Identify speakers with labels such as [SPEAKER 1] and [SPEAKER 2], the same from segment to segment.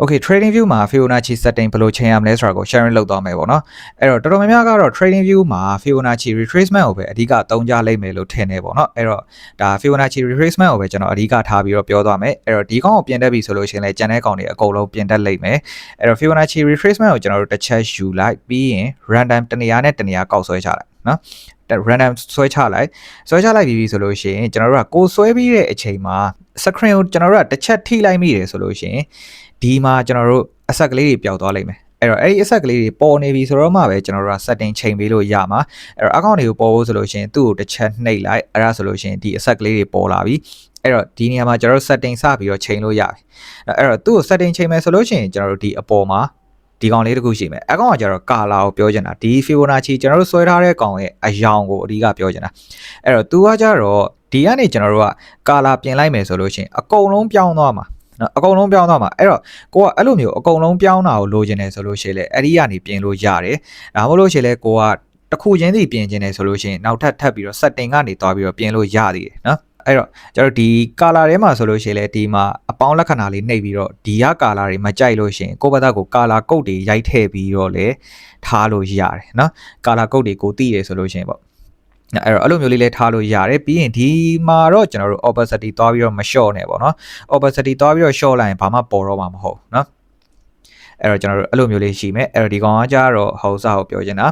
[SPEAKER 1] Okay trading view မှာ Fibonacci setting ဘယ်လိုချိန်ရမလဲဆိုတာကို sharing လုပ်သွားမယ်ပေါ့နော်အဲ့တော့တော်တော်များများကတော့ trading view မှာ Fibonacci retracement ကိုပဲအဓိကသုံးကြလိမ့်မယ်လို့ထင်နေပေါ့နော်အဲ့တော့ဒါ Fibonacci retracement ကိုပဲကျွန်တော်အဓိကထားပြီးတော့ပြောသွားမယ်အဲ့တော့ဒီကောင်ကိုပြင်တက်ပြီဆိုလို့ရှိရင်လည်းကျန်တဲ့ကောင်တွေအကုန်လုံးပြင်တက်လိမ့်မယ်အဲ့တော့ Fibonacci retracement ကိုကျွန်တော်တို့တစ်ချက်ယူလိုက်ပြီးရင် random တနေရာနဲ့တနေရာကောက်ဆွဲချလိုက်နော် random ဆွဲချလိုက်ဆွဲချလိုက်ပြီးပြီဆိုလို့ရှိရင်ကျွန်တော်တို့ကကိုယ်ဆွဲပြီးတဲ့အချိန်မှာ screen ကိုကျွန်တော်တို့ကတစ်ချက်ထိလိုက်မိတယ်ဆိုလို့ရှိရင် ဒီမှာကျွန်တော်တို့အဆက်ကလေးတွေပျောက်သွားလိမ့်မယ်အဲ့တော့အဲ့ဒီအဆက်ကလေးတွေပေါ်နေပြီဆိုတော့မှပဲကျွန်တော်တို့က setting ချိန်ပေးလို့ရမှာအဲ့တော့ account တွေကိုပေါ်ဖို့ဆိုလို့ရှိရင်သူ့ကိုတစ်ချက်နှိပ်လိုက်အဲ့ဒါဆိုလို့ရှိရင်ဒီအဆက်ကလေးတွေပေါ်လာပြီအဲ့တော့ဒီနေရာမှာကျွန်တော်တို့ setting စပြီးတော့ချိန်လို့ရပြီအဲ့တော့သူ့ကို setting ချိန်မယ်ဆိုလို့ရှိရင်ကျွန်တော်တို့ဒီအပေါ်မှာဒီကောင်လေးတစ်ခုရှိမယ်အကောင်ကကျတော့ကာလာကိုပြောချင်တာဒီ Fibonacci ကျွန်တော်တို့ဆွဲထားတဲ့ကောင်ရဲ့အယောင်ကိုအဓိကပြောချင်တာအဲ့တော့ तू ကကျတော့ဒီကနေကျွန်တော်တို့ကကာလာပြင်လိုက်မယ်ဆိုလို့ရှိရင်အကုန်လုံးပြောင်းသွားမှာ နော်အကုန်လုံးပြောင်းသွားမှာအဲ့တော့ကိုကအဲ့လိုမျိုးအကုန်လုံးပြောင်းတာကိုလိုချင်တယ်ဆိုလို့ရှိရင်လေအဲ့ဒီကနေပြင်လို့ရတယ်ဒါမှမဟုတ်လို့ရှိရင်လေကိုကတစ်ခုချင်းစီပြင်ချင်တယ်ဆိုလို့ရှိရင်နောက်ထပ်ထပ်ပြီးတော့ setting ကနေသွားပြီးတော့ပြင်လို့ရသေးတယ်နော်အဲ့တော့ကျတော့ဒီ color ထဲမှာဆိုလို့ရှိရင်လည်းဒီမှာအပေါင်းလက္ခဏာလေးနှိပ်ပြီးတော့ဒီက color တွေမကြိုက်လို့ရှိရင်ကိုယ့်ဘက်ကကို color code တွေရိုက်ထည့်ပြီးတော့လည်းထားလို့ရတယ်နော် color code တွေကိုသိရဆိုလို့ရှိရင်ပေါ့ အဲ့တော့အဲ့လိုမျိုးလေးလဲထားလို့ရတယ်ပြီးရင်ဒီမှာတော့ကျွန်တော်တို့ opacity သွားပြီးတော့မ short နဲ့ပေါ့နော် opacity သွားပြီးတော့ short လိုက်ရင်ဘာမှပေါ်တော့မှာမဟုတ်နော်အဲ့တော့ကျွန်တော်တို့အဲ့လိုမျိုးလေးရှိမယ်အဲ့တော့ဒီကောင်ကကြတော့ဟောစာကိုပြောချင်တာ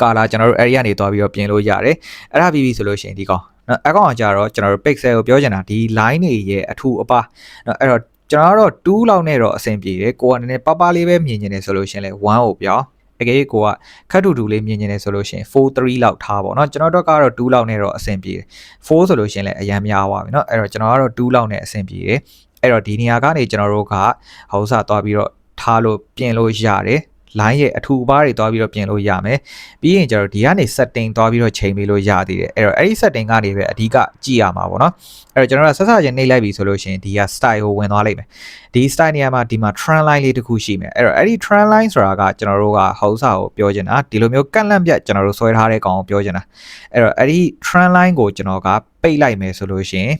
[SPEAKER 1] ကာလာကျွန်တော်တို့ area နေသွားပြီးတော့ပြင်လို့ရတယ်အဲ့ဒါပြီးပြီဆိုလို့ရှိရင်ဒီကောင်နော်အကောင်ကကြတော့ကျွန်တော်တို့ pixel ကိုပြောချင်တာဒီ line တွေရဲ့အထူအပါနော်အဲ့တော့ကျွန်တော်ကတော့2လောက်နဲ့တော့အဆင်ပြေတယ်ကိုကနည်းနည်းပပလေးပဲမြင်နေတယ်ဆိုလို့ရှိရင်လေ1ကိုပြောင်းအက ယ်ကိုကခက်တူတူလေးမြင်နေတယ်ဆိုလို့ရှိရင်4 3လောက်ထားပါတော့ကျွန်တော်တို့ကတော့2လောက်နဲ့တော့အဆင်ပြေတယ်4ဆိုလို့ရှိရင်လည်းအရန်များသွားပြီเนาะအဲ့တော့ကျွန်တော်ကတော့2လောက်နဲ့အဆင်ပြေတယ်အဲ့တော့ဒီနေရာကနေကျွန်တော်တို့ကဟောဥစားသွားပြီးတော့ထားလို့ပြင်လို့ရတယ် line ရဲ့အထူအပါးတွေသွားပြီးတော့ပြင်လို့ရမယ်ပြီးရင်ကျတော့ဒီကနေ setting သွားပြီးတော့ချိန်ပေးလို့ရသေးတယ်အဲ့တော့အဲ့ဒီ setting ကနေပဲအဓိကကြည့်ရမှာပေါ့နော်အဲ့တော့ကျွန်တော်ကဆက်ဆက်ချင်းနှိပ်လိုက်ပြီဆိုလို့ရှိရင်ဒီက style ကိုဝင်သွားလိမ့်မယ်ဒီ style နေရာမှာဒီမှာ trend line လေးတစ်ခုရှိမယ်အဲ့တော့အဲ့ဒီ trend line ဆိုတာကကျွန်တော်တို့ကဟောက်စာကိုပြောချင်တာဒီလိုမျိုးကန့်လန့်ပြတ်ကျွန်တော်တို့ဆွဲထားတဲ့ကောင်ကိုပြောချင်တာအဲ့တော့အဲ့ဒီ trend line ကိုကျွန်တော်ကပိတ်လိုက်မယ်ဆိုလို့ရှိရင်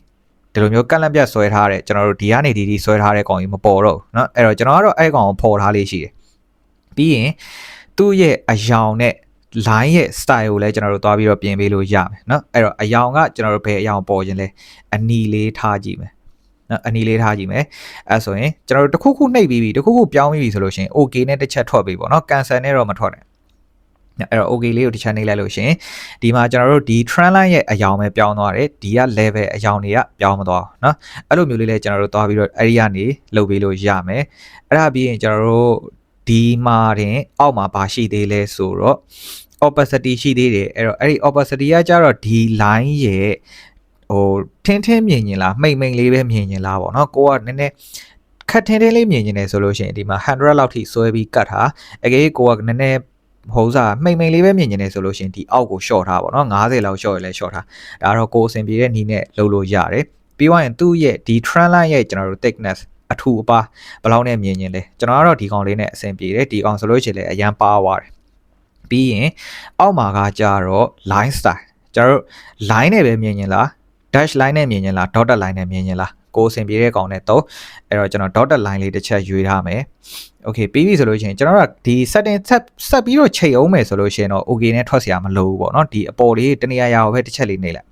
[SPEAKER 1] ဒီလိုမျိုးကန့်လန့်ပြတ်ဆွဲထားတဲ့ကျွန်တော်တို့ဒီကနေဒီဒီဆွဲထားတဲ့ကောင်ကြီးမပေါ်တော့ဘူးเนาะအဲ့တော့ကျွန်တော်ကတော့အဲ့ကောင်ကိုဖော်ထားလေးရှိတယ် ပြီးရင်သူ့ရဲ့အယောင်နဲ့ line ရဲ့ style ကိုလည်းကျွန်တော်တို့သွားပြီးတော့ပြင်ပေးလို့ရမယ်เนาะအဲ့တော့အယောင်ကကျွန်တော်တို့ဘယ်အယောင်ပေါ်ခြင်းလဲအနီလေးထားကြည့်မယ်နော်အနီလေးထားကြည့်မယ်အဲဆိုရင်ကျွန်တော်တို့တစ်ခုခုနှိပ်ပြီးပြီတစ်ခုခုပြောင်းပြီးပြီဆိုလို့ရှိရင် okay နဲ့တစ်ချက်ထွက်ပြီပေါ့နော် cancel နဲ့တော့မထွက်နဲ့အဲ့တော့ okay လေးကိုတစ်ချက်နှိပ်လိုက်လို့ရှိရင်ဒီမှာကျွန်တော်တို့ဒီ trend line ရဲ့အယောင်ပဲပြောင်းသွားတယ်ဒီက level အယောင်တွေကပြောင်းမသွားเนาะအဲ့လိုမျိုးလေးလဲကျွန်တော်တို့သွားပြီးတော့အဲ့ဒီကနေလုပ်ပေးလို့ရမယ်အဲ့ဒါပြီးရင်ကျွန်တော်တို့ ဒီမှာတင်အောက်မှာဘာရှိသေးလဲဆိုတော့ opacity ရှိသေးတယ်အဲ့တော့အဲ့ဒီ opacity ကကြတော့ဒီ line ရဲ့ဟိုထင်းထင်းမြင်ရင်လားမိတ်မိတ်လေးပဲမြင်ရင်လားပေါ့နော်ကိုကနည်းနည်းခက်ထင်းထင်းလေးမြင်ရင်လည်းဆိုလို့ရှိရင်ဒီမှာ100လောက်ထိဆွဲပြီးကတ်ထားအကယ်ကိုကနည်းနည်းဟိုစားမိတ်မိတ်လေးပဲမြင်နေတယ်ဆိုလို့ရှိရင်ဒီအောက်ကို short ထားပါတော့90လောက် short ရလဲ short ထားဒါတော့ကိုယ်အဆင်ပြေတဲ့နည်းနဲ့လုပ်လို့ရတယ်ပြီးသွားရင်သူ့ရဲ့ဒီ trend line ရဲ့ကျွန်တော်တို့ thickness အထူအပါဘယ်လောက်နဲ့မြင်ရင်လဲကျွန်တော်ကတော့ဒီကောင်လေးနဲ့အဆင်ပြေတယ်ဒီကောင်ဆိုလို့ရှိရင်လည်းအရန်ပါသွားတယ်ပြီးရင်အောက်မှာကကြတော့ line style ကျွန်တော်တို့ line နဲ့ပဲမြင်ရင်လား dash line နဲ့မြင်ရင်လား dotted line နဲ့မြင်ရင်လားကိုယ်အဆင်ပြေတဲ့ကောင်နဲ့တော့အဲ့တော့ကျွန်တော် dotted line လေးတစ်ချက်ရွေးထားမယ် okay ပြီးပြီဆိုလို့ရှိရင်ကျွန်တော်တို့ကဒီ setting ဆက်ဆက်ပြီးတော့ချိန်အောင်မယ်ဆိုလို့ရှိရင်တော့ okay နဲ့ထွက်เสียမလို့ဘူးပေါ့เนาะဒီအပေါ်လေးတနေရာရာကိုပဲတစ်ချက်လေးနေလိုက်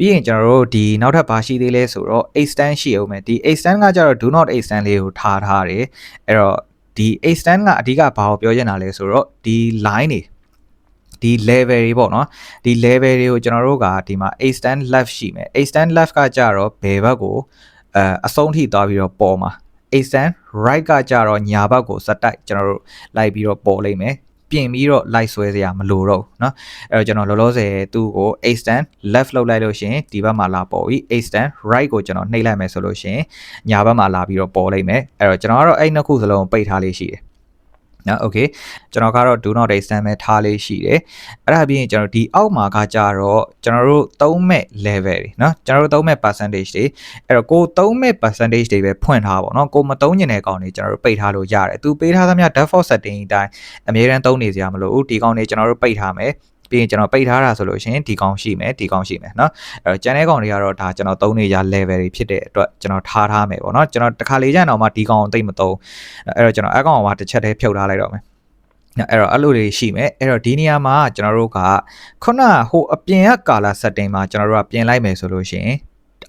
[SPEAKER 1] ပြီးရင်ကျွန်တော်တို့ဒီနောက်ထပ်ဘာရှိသေးလဲဆိုတော့ extend ရှိအောင်မယ်ဒီ extend ကကြတော့ do not extend လေးကိုထားထားတယ်အဲ့တော့ဒီ extend ကအဓိကဘာကိုပြောချင်တာလဲဆိုတော့ဒီ line တွေဒီ level တွေပေါ့နော်ဒီ level တွေကိုကျွန်တော်တို့ကဒီမှာ extend left ရှိမယ် extend left ကကြတော့ဘယ်ဘက်ကိုအဲအဆုံးထိသွားပြီးတော့ပေါ်မှာ extend right ကကြတော့ညာဘက်ကိုစက်တိုက်ကျွန်တော်တို့လိုက်ပြီးတော့ပေါ်လိမ့်မယ် ပြင်ပြီးတော့ light ဆွဲစရာမလိုတော့ဘူးเนาะအဲ့တော့ကျွန်တော်လောလောဆယ်သူ့ကို extend left လောက်လိုက်လို့ရှင်ဒီဘက်မှာလာပေါ်ပြီ extend right ကိုကျွန်တော်နှိပ်လိုက်မယ်ဆိုလို့ရှင်ညာဘက်မှာလာပြီးတော့ပေါ်လိမ့်မယ်အဲ့တော့ကျွန်တော်ကတော့အဲ့နှစ်ခုစလုံးပိတ်ထားလေးရှိတယ် နော် okay ကျွန်တော်ကတော့ do not extend ပဲထားလေးရှိတယ်အဲ့ဒါပြီးရင်ကျွန်တော်ဒီအောက်မှာကကြတော့ကျွန်တော်တို့သုံးမဲ့ level တွေနော်ကျွန်တော်တို့သုံးမဲ့ percentage တွေအဲ့တော့ကိုသုံးမဲ့ percentage တွေပဲဖွင့်ထားပါတော့ကိုမသုံးညင်တဲ့ကောင်တွေကျွန်တော်တို့ပိတ်ထားလို့ရတယ်သူပေးထားသမျှ default setting အတိုင်းအမြဲတမ်းသုံးနေစရာမလိုဘူးဒီကောင်တွေကျွန်တော်တို့ပိတ်ထားမယ် ပြီးရင်ကျွန်တော်ပိတ်ထားတာဆိုလို့ရှိရင်ဒီကောင်ရှိမယ်ဒီကောင်ရှိမယ်เนาะအဲ့တော့ကျန်တဲ့ကောင်တွေကတော့ဒါကျွန်တော်သုံးနေရ level တွေဖြစ်တဲ့အတွက်ကျွန်တော်ထားထားမယ်ပေါ့เนาะကျွန်တော်တစ်ခါလေကျရင်တော့မှဒီကောင်ကိုသိမ့်မသုံးအဲ့တော့ကျွန်တော်အကောင်ကတစ်ချက်တည်းဖြုတ်ထားလိုက်တော့မယ်အဲ့တော့အဲ့လိုတွေရှိမယ်အဲ့တော့ဒီနေရာမှာကျွန်တော်တို့ကခုနဟိုအပြင်က color setting မှာကျွန်တော်တို့ကပြင်လိုက်မယ်ဆိုလို့ရှိရင်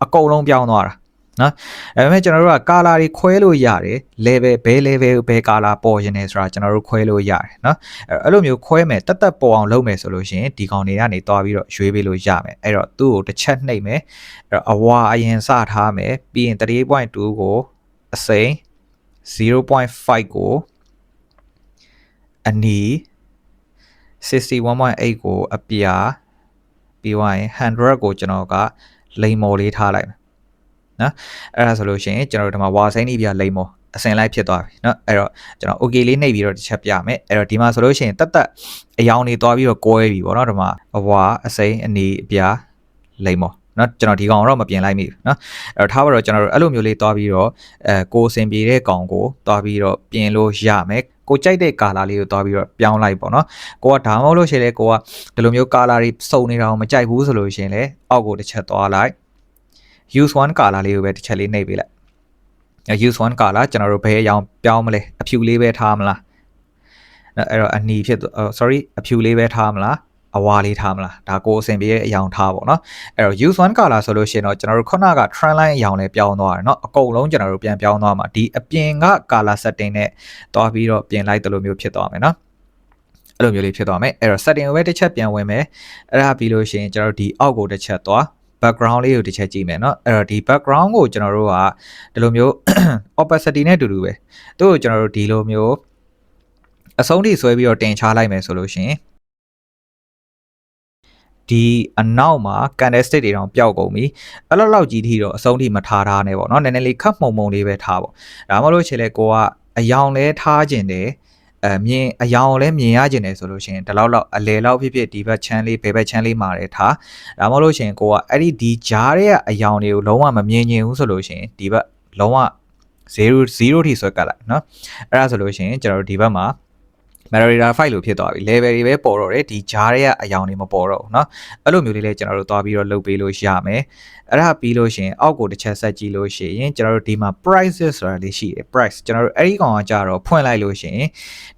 [SPEAKER 1] အကုန်လုံးပြောင်းသွားတာ နော်ဒါပေမဲ့ကျွန်တော်တို့က color တွေခွဲလို့ရတယ် level ဘယ် level ဘယ် color ပေါ်ရင်လဲဆိုတာကျွန်တော်တို့ခွဲလို့ရတယ်နော်အဲ့လိုမျိုးခွဲမယ်တက်တက်ပေါ်အောင်လုပ်မယ်ဆိုလို့ရှိရင်ဒီကောင်တွေကနေတွားပြီးတော့ရွေးပေးလို့ရမယ်အဲ့တော့သူ့ကိုတစ်ချက်နှိပ်မယ်အဲ့တော့အဝါအရင်စထားမယ်ပြီးရင်3.2ကိုအစိမ်း0.5ကိုအနီ61.8ကိုအပြာပြီးသွားရင်100ကိုကျွန်တော်ကလိန်မော်လေးထားလိုက်မယ် နော်အဲ့ဒါဆိုလို့ရှိရင်ကျွန်တော်တို့ဒီမှာဝါစိမ့်နေပြလိန်မော်အစင်လိုက်ဖြစ်သွားပြီเนาะအဲ့တော့ကျွန်တော် okay လေးနှိပ်ပြီးတော့တစ်ချက်ပြမယ်အဲ့တော့ဒီမှာဆိုလို့ရှိရင်တက်တက်အယောင်တွေသွားပြီးတော့ကွဲပြီပေါ့เนาะဒီမှာအဝါအစိမ်းအနီအပြာလိန်မော်နော်ကျွန်တော်ဒီကောင်တော့မပြင်လိုက်မိဘူးနော်အဲ့တော့ထားပါတော့ကျွန်တော်တို့အဲ့လိုမျိုးလေးတွားပြီးတော့အဲကိုစင်ပြေတဲ့ကောင်ကိုတွားပြီးတော့ပြင်လို့ရမယ်ကိုကြိုက်တဲ့ကာလာလေးကိုတွားပြီးတော့ပြောင်းလိုက်ပေါ့နော်ကိုကဒါမှမဟုတ်လို့ရှိရင်လေကိုကဒီလိုမျိုးကာလာတွေစုံနေတာကိုမကြိုက်ဘူးဆိုလို့ရှိရင်လေအောက်ကိုတစ်ချက်သွားလိုက် use one color လေးကိုပဲတစ်ချက်လေးနှိပ်ပေးလိုက် use one color ကျွန်တော်တို့ဘယ်အရောင်ပြောင်းမလဲအဖြူလေးပဲထားမလားအဲ့တော့အနီဖြစ် sorry အဖြူလေးပဲထားမလားအဝါလေးထားမလားဒါကိုအဆင်ပြေတဲ့အယောင်ထားပေါ့နော်အဲ့တော့ use one color ဆိုလို့ရှိရင်တော့ကျွန်တော်တို့ခုနက trend line အယောင်လေးပြောင်းသွားတယ်เนาะအကုန်လုံးကျွန်တော်တို့ပြန်ပြောင်းသွားမှာဒီအပြင်က color setting နဲ့တွားပြီးတော့ပြင်လိုက်တယ်လို့မျိုးဖြစ်သွားမယ်เนาะအဲ့လိုမျိုးလေးဖြစ်သွားမယ်အဲ့တော့ setting ကိုပဲတစ်ချက်ပြန်ဝင်မယ်အဲ့ဒါပြီးလို့ရှိရင်ကျွန်တော်တို့ဒီအောက်ကိုတစ်ချက်သွား background လေးကိုတစ်ချက်ကြည့်မယ်เนาะအဲ့တော့ဒီ background ကိုကျွန်တော်တို့ကဒီလိုမျိုး opacity နဲ့အတူတူပဲသူ့ကိုကျွန်တော်တို့ဒီလိုမျိုးအဆုံးထိဆွဲပြီးတော့တင်ချလိုက်မယ်ဆိုလို့ရှိရင်ဒီအနောက်မှာ candlestick တွေတောင်ပျောက်ကုန်ပြီအဲ့လောက်လောက်ကြီးထိတော့အဆုံးထိမထားထားနဲ့ပေါ့เนาะနည်းနည်းလေးခတ်မှုံမှုံလေးပဲထားပေါ့ဒါမှမဟုတ်ချေလဲကိုကအယောင်လဲထားခြင်းတယ် အဲမြင်အယောင်လည်းမြင်ရကျင်တယ်ဆိုလို့ရှိရင်ဒီလောက်လောက်အလဲလောက်ဖြစ်ဖြစ်ဒီဘက်ချမ်းလေးဘယ်ဘက်ချမ်းလေးမှာတယ်ထားဒါမှမဟုတ်လို့ရှိရင်ကိုကအဲ့ဒီဒီဂျားရဲ့အယောင်တွေကိုလုံးဝမမြင်ကျင်ဘူးဆိုလို့ရှိရင်ဒီဘက်လုံးဝ0 0ထိဆွဲကတ်လိုက်เนาะအဲ့ဒါဆိုလို့ရှိရင်ကျွန်တော်တို့ဒီဘက်မှာ moderator file လို့ဖြစ်သွားပြီ level တွေပဲပေါ်တော့တယ်ဒီ jar တွေကအယောင်တွေမပေါ်တော့ဘူးเนาะအဲ့လိုမျိုးလေးလည်းကျွန်တော်တို့သွားပြီးတော့လုပ်ပေးလို့ရမယ်အဲ့ဒါပြီးလို့ရှိရင်အောက်ကိုတစ်ချက်ဆက်ကြည့်လို့ရှိရင်ကျွန်တော်တို့ဒီမှာ prices ဆိုတာလေးရှိတယ် price ကျွန်တော်တို့အဲ့ဒီကောင်ကကြတော့ဖွင့်လိုက်လို့ရှိရင်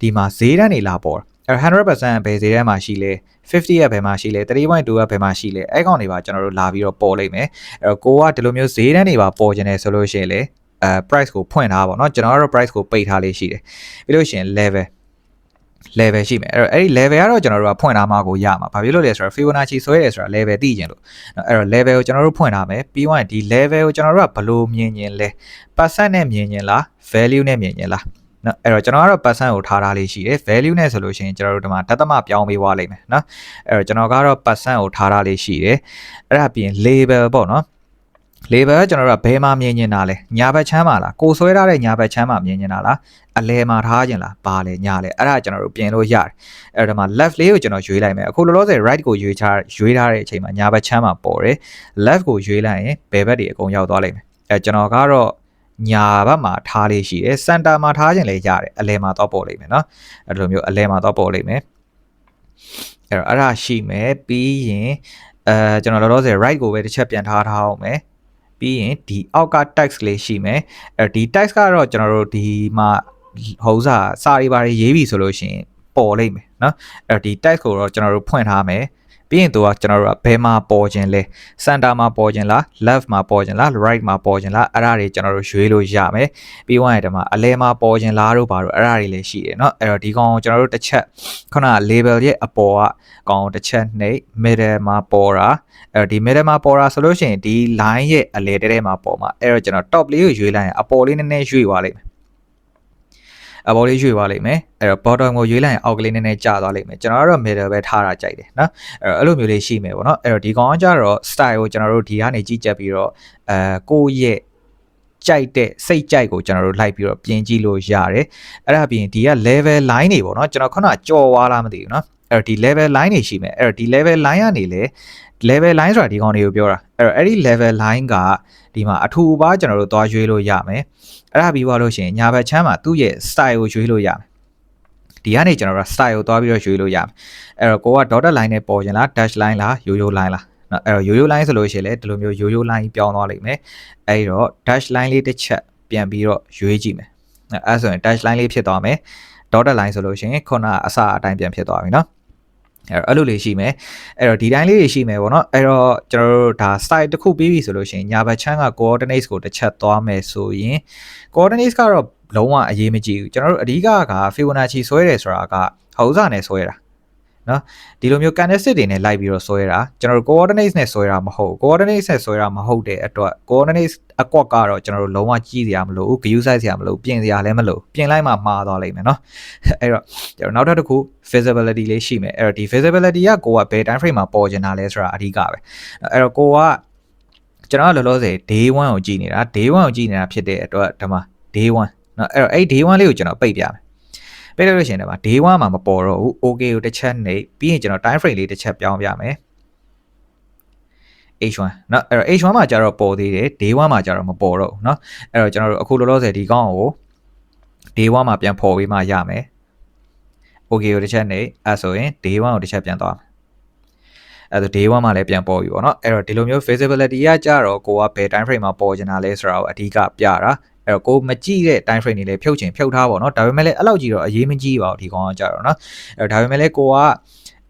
[SPEAKER 1] ဒီမှာဈေးတန်းတွေလာပေါ်အဲ့100%ဘယ်ဈေးတန်းမှာရှိလဲ50ရဲ့ဘယ်မှာရှိလဲ3.2ရဲ့ဘယ်မှာရှိလဲအဲ့ကောင်တွေပါကျွန်တော်တို့လာပြီးတော့ပေါ်လိမ့်မယ်အဲ့တော့ကိုကဒီလိုမျိုးဈေးတန်းတွေပါပေါ်ခြင်းတယ်ဆိုလို့ရှိရင်လေအဲ price ကိုဖွင့်ထားပါเนาะကျွန်တော်ကတော့ price ကိုပိတ်ထားလေးရှိတယ်ပြီးလို့ရှိရင် level level ရှိမယ်အဲ့တော့အဲ့ဒီ level ကတော့ကျွန်တော်တို့ကဖွင့်ထားမှကိုရမှာဘာဖြစ်လို့လဲဆိုတော့ Fibonacci ဆွဲတယ်ဆိုတာ level သိကျင်လို့အဲ့တော့ level ကိုကျွန်တော်တို့ဖွင့်ထားမယ်ပြီးတော့ဒီ level ကိုကျွန်တော်တို့ကဘယ်လိုမြင်ရင်လဲ percent နဲ့မြင်ရင်လား value နဲ့မြင်ရင်လားနော်အဲ့တော့ကျွန်တော်ကတော့ percent ကိုထားထားလေးရှိတယ် value နဲ့ဆိုလို့ရှိရင်ကျွန်တော်တို့ဒီမှာဒသမပြောင်းပေးသွားလိမ့်မယ်နော်အဲ့တော့ကျွန်တော်ကတော့ percent ကိုထားထားလေးရှိတယ်အဲ့ဒါပြင် label ပေါ့နော် လေဘယ်ကျွန်တော်တို့ကဘယ်မှာမြင်နေတာလဲညာဘက်ချမ်းမှာလားကိုဆွဲထားတဲ့ညာဘက်ချမ်းမှာမြင်နေတာလားအလဲမှာထားခြင်းလားဘာလဲညာလဲအဲ့ဒါကျွန်တော်တို့ပြင်လို့ရတယ်အဲ့ဒါမှာ left လေးကိုကျွန်တော်ရွေးလိုက်မယ်အခုလောလောဆယ် right ကိုရွေးချရွေးထားတဲ့အချိန်မှာညာဘက်ချမ်းမှာပေါ်တယ် left ကိုရွေးလိုက်ရင်ဘယ်ဘက်တွေအကုန်ရောက်သွားလိမ့်မယ်အဲ့ကျွန်တော်ကတော့ညာဘက်မှာထားလေးရှိတယ်စန်တာမှာထားခြင်းလည်းရတယ်အလဲမှာတော့ပေါ်လိမ့်မယ်နော်အဲ့လိုမျိုးအလဲမှာတော့ပေါ်လိမ့်မယ်အဲ့တော့အဲ့ဒါရှိမယ်ပြီးရင်အဲကျွန်တော်လောလောဆယ် right ကိုပဲတစ်ချက်ပြန်ထားထားအောင်မယ် ပြီးရင်ဒီအောက်က text လေးရှိမယ်အဲဒီ text ကတော့ကျွန်တော်တို့ဒီမှာဟိုစားစာရီပါရေးပြီးဆိုလို့ရှိရင်ပေါ်လိမ့်မယ်เนาะအဲဒီ text ကိုတော့ကျွန်တော်တို့ဖွင့်ထားမယ် ပြီးရင်သူကကျွန်တော်တို့ကဘယ်မှာပေါ်ခြင်းလဲ center မှာပေါ်ခြင်းလား left မှာပေါ်ခြင်းလား right မှာပေါ်ခြင်းလားအဲ့ဒါတွေကျွန်တော်တို့ရွေးလို့ရမယ်ပြီးသွားရင်ဒီမှာအလဲမှာပေါ်ခြင်းလားတို့ဘာလို့အဲ့ဒါတွေလည်းရှိတယ်เนาะအဲ့တော့ဒီကောင်ကျွန်တော်တို့တစ်ချက်ခုနက label ရဲ့အပေါ်ကကောင်တစ်ချက်နှိပ် middle မှာပေါ်တာအဲ့တော့ဒီ middle မှာပေါ်တာဆိုလို့ရှိရင်ဒီ line ရဲ့အလဲတဲတဲမှာပေါ်မှာအဲ့တော့ကျွန်တော် top လေးကိုရွေးလိုက်ရင်အပေါ်လေးနည်းနည်းရွေ့သွားလိမ့်မယ် အပေါ်လေးရွေ့သွားလိမ့်မယ်အဲ့တော့ bottom ကိုရွေးလိုက်ရင်အောက်ကလေးနည်းနည်းကျသွားလိမ့်မယ်ကျွန်တော်ကတော့ middle ပဲထားတာကြိုက်တယ်နော်အဲ့တော့အဲ့လိုမျိုးလေးရှိမယ်ပေါ့နော်အဲ့တော့ဒီကောင်ကကြတော့ style ကိုကျွန်တော်တို့ဒီကနေကြည့်ချက်ပြီးတော့အဲကိုယ့်ရဲ့ကြိုက်တဲ့စိတ်ကြိုက်ကိုကျွန်တော်တို့လိုက်ပြီးတော့ပြင်ကြည့်လို့ရတယ်အဲ့ဒါပြင်ဒီက level line တွေပေါ့နော်ကျွန်တော်ခုနကြော်သွားလားမသိဘူးနော်အဲ့တော့ဒီ level line တွေရှိမယ်အဲ့တော့ဒီ level line ကနေလေ level line ဆိုတာဒီကောင်တွေကိုပြောတာအဲ့တော့အဲ့ဒီ level line ကဒီမှာအထူပါကျွန်တော်တို့သွားရွေးလို့ရမယ် အဲ့ဒါပြီးသွားလို့ရှိရင်ညာဘက်ချမ်းမှာသူ့ရဲ့ style ကိုရွေးလို့ရမယ်ဒီကနေကျွန်တော်တို့ style ကိုသွားပြီးတော့ရွေးလို့ရမယ်အဲ့တော့ကိုက dotted line နဲ့ပေါ်ရင်လား dash line လား yo-yo line လားနော်အဲ့တော့ yo-yo line ဆိုလို့ရှိရင်လည်းဒီလိုမျိုး yo-yo line ပြောင်းသွားလိမ့်မယ်အဲ့တော့ dash line လေးတစ်ချက်ပြန်ပြီးတော့ရွေးကြည့်မယ်အဲ့ဆိုရင် dash line လေးဖြစ်သွားမယ် dotted line ဆိုလို့ရှိရင်ခုနအစအတိုင်းပြန်ဖြစ်သွားပြီနော် အဲ့တော့အဲ့လိုလေးရှိမယ်အဲ့တော့ဒီတိုင်းလေးတွေရှိမယ်ပေါ့နော်အဲ့တော့ကျွန်တော်တို့ဒါ style တစ်ခုပြီးပြီဆိုလို့ရှိရင်ညာဘက်ချမ်းက coordinates ကိုတစ်ချက်သွားမယ်ဆိုရင် coordinates ကတော့လုံးဝအရေးမကြီးဘူးကျွန်တော်တို့အဓိကက Fibonacci ဆွဲတယ်ဆိုတာကဟောက်စားနဲ့ဆွဲတာ နော်ဒီလိုမျိုး candlestick တွေနဲ့လိုက်ပြီးတော့ဆွဲတာကျွန်တော်တို့ coordinates နဲ့ဆွဲတာမဟုတ် coordinates နဲ့ဆွဲတာမဟုတ်တဲ့အတွက် coordinates အကွက်ကတော့ကျွန်တော်တို့လုံးဝကြီးစရာမလိုဘူး view size စရာမလိုပြင်စရာလည်းမလိုပြင်လိုက်မှမှားသွားလိမ့်မယ်နော်အဲ့တော့ကျွန်တော်နောက်ထပ်တစ်ခု visibility လေးရှိမယ်အဲ့တော့ဒီ visibility ကကိုကဘယ် time frame မှာပေါ်ကျင်တာလဲဆိုတာအဓိကပဲအဲ့တော့ကိုကကျွန်တော်ကလောလောဆယ် day 1ကိုကြည့်နေတာ day 1ကိုကြည့်နေတာဖြစ်တဲ့အတွက်ဒီမှာ day 1နော်အဲ့တော့အဲ့ day 1လေးကိုကျွန်တော်ပိတ်ပြမယ် ပိတ်လို့ရှိရင်ဒီမှာ day 1မှာမပေါ်တော့ဘူး okay ကိုတစ်ချက်နေပြီးရင်ကျွန်တော် time frame လေးတစ်ချက်ပြောင်းပြမယ် H1 เนาะအဲ့တော့ H1 မှာကျတော့ပေါ်သေးတယ် day 1မှာကျတော့မပေါ်တော့ဘူးเนาะအဲ့တော့ကျွန်တော်တို့အခုလောလောဆယ်ဒီကောင်းကို day 1မှာပြန်ပေါ်ပြီးမှရမယ် okay ကိုတစ်ချက်နေအဲ့ဆိုရင် day 1ကိုတစ်ချက်ပြန်သွားမယ်အဲ့တော့ day 1မှာလည်းပြန်ပေါ်ပြီပေါ့เนาะအဲ့တော့ဒီလိုမျိုး visibility ကကြတော့ကိုကဘယ် time frame မှာပေါ်နေတာလဲဆိုတာကိုအဓိကပြတာ အဲ့တော့ကိုမကြည့်တဲ့ time frame တွေလည်းဖြုတ်ချင်ဖြုတ်ထားပါတော့ဒါပေမဲ့လည်းအဲ့လောက်ကြီးတော့အရေးမကြီးပါဘူးဒီကောင်ကကြတော့เนาะအဲ့တော့ဒါပေမဲ့လည်းကိုက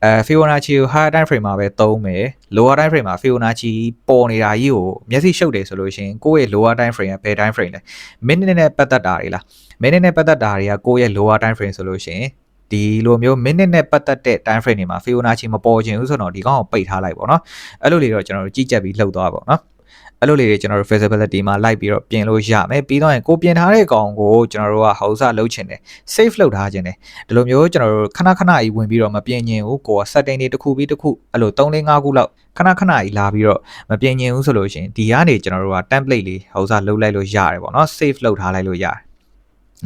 [SPEAKER 1] အဲ Fibonacci ကို higher time frame မှာပဲသုံးမယ် lower time frame မှာ Fibonacci ပေါ်နေတာကြီးကိုမျက်စိရှုပ်တယ်ဆိုလို့ရှိရင်ကိုယ့်ရဲ့ lower time frame ကဘယ် time frame လဲ minute နဲ့ပတ်သက်တာတွေလား minute နဲ့ပတ်သက်တာတွေကကိုယ့်ရဲ့ lower time frame ဆိုလို့ရှိရင်ဒီလိုမျိုး minute နဲ့ပတ်သက်တဲ့ time frame တွေမှာ Fibonacci မပေါ်ခြင်းဘူးဆိုတော့ဒီကောင်ကိုပိတ်ထားလိုက်ပေါ့နော်အဲ့လိုလေးတော့ကျွန်တော်တို့ကြည့်ကြက်ပြီးလှုပ်သွားပါပေါ့နော် အဲ့လိုလေးတွေကျွန်တော်တို့ visibility မှာလိုက်ပြီးတော့ပြင်လို့ရမယ်ပြီးတော့ရင်ကိုပြင်ထားတဲ့ကောင်ကိုကျွန်တော်တို့ကဟောက်စားလုပ်ချင်တယ် save လုပ်ထားခြင်းတယ်ဒီလိုမျိုးကျွန်တော်တို့ခဏခဏကြီးဝင်ပြီးတော့မပြင်ရင်ဘူးကိုက setting တွေတစ်ခုပြီးတစ်ခုအဲ့လို3 4 5ခုလောက်ခဏခဏကြီးလာပြီးတော့မပြင်ရင်ဘူးဆိုလို့ရှိရင်ဒီကနေကျွန်တော်တို့က template လေးဟောက်စားလုပ်လိုက်လို့ရတယ်ပေါ့နော် save လုပ်ထားလိုက်လို့ရတယ်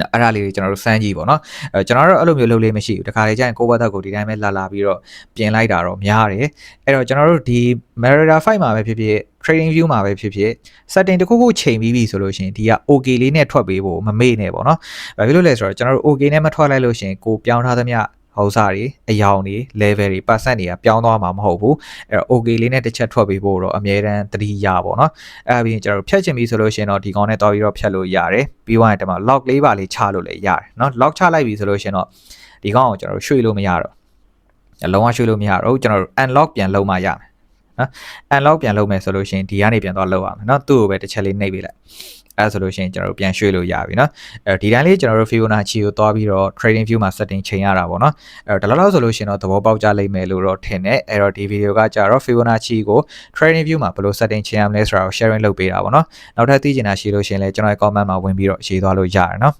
[SPEAKER 1] နော်အဲ့ဒါလေးတွေကျွန်တော်တို့စမ်းကြည့်ပေါ့နော်အဲကျွန်တော်တို့အဲ့လိုမျိုးလုပ်လေးမရှိဘူးတခါလေကျရင်ကိုယ့်ဘက်သက်ကိုဒီတိုင်းပဲလာလာပြီးတော့ပြင်လိုက်တာတော့များတယ်အဲ့တော့ကျွန်တော်တို့ဒီ Merida 5မှာပဲဖြစ်ဖြစ် trading view မှာပဲဖြစ်ဖြစ် setting တစ်ခုခုချိန်ပြီးပြီဆိုလို့ရှိရင်ဒီက okay လေးနဲ့ထွက်ပေးဖို့မမေ့နဲ့ပေါ့နော်ဘာဖြစ်လို့လဲဆိုတော့ကျွန်တော်တို့ okay နဲ့မထွက်လိုက်လို့ရှိရင်ကိုပြောင်းထားသမျှဟောစားတွေအယောင်တွေ level တွေ percent တွေကပြောင်းသွားမှာမဟုတ်ဘူးအဲ့တော့ okay လေးနဲ့တစ်ချက်ထွက်ပေးဖို့တော့အမြဲတမ်းသတိရပါတော့အဲ့ပြီးရင်ကျွန်တော်တို့ဖြတ်ချင်ပြီဆိုလို့ရှိရင်တော့ဒီကောင်နဲ့တော်ပြီးတော့ဖြတ်လို့ရတယ်ပြီးသွားရင်တမ lock လေးပါလေးချလို့လည်းရတယ်เนาะ lock ချလိုက်ပြီဆိုလို့ရှိရင်တော့ဒီကောင်ကိုကျွန်တော်တို့ရွှေ့လို့မရတော့လုံးဝရွှေ့လို့မရတော့ကျွန်တော်တို့ unlock ပြန်လုပ်မှရမယ် နော် unlock ပြန်လုပ်မယ်ဆိုလို့ရှိရင်ဒီကနေပြန်တော့လုပ်ရမယ်เนาะသူ့ကိုပဲတစ်ချက်လေးနှိပ်ပေးလိုက်အဲဆိုလို့ရှိရင်ကျွန်တော်တို့ပြန်ရွှေ့လို့ရပြီเนาะအဲဒီတိုင်းလေးကျွန်တော်တို့ Fibonacci ကိုသွားပြီးတော့ trading view မှာ setting ချိန်ရတာပေါ့เนาะအဲတော့ဒါလောက်ဆိုလို့ရှိရင်တော့သဘောပေါက်ကြလိမ့်မယ်လို့တော့ထင်တယ်အဲတော့ဒီ video ကကြတော့ Fibonacci ကို trading view မှာဘယ်လို setting ချိန်ရမလဲဆိုတာကို sharing လုပ်ပေးတာပေါ့เนาะနောက်ထပ်သိချင်တာရှိလို့ရှိရင်လည်းကျွန်တော်ရဲ့ comment မှာဝင်ပြီးတော့ရေးသွားလို့ရတယ်เนาะ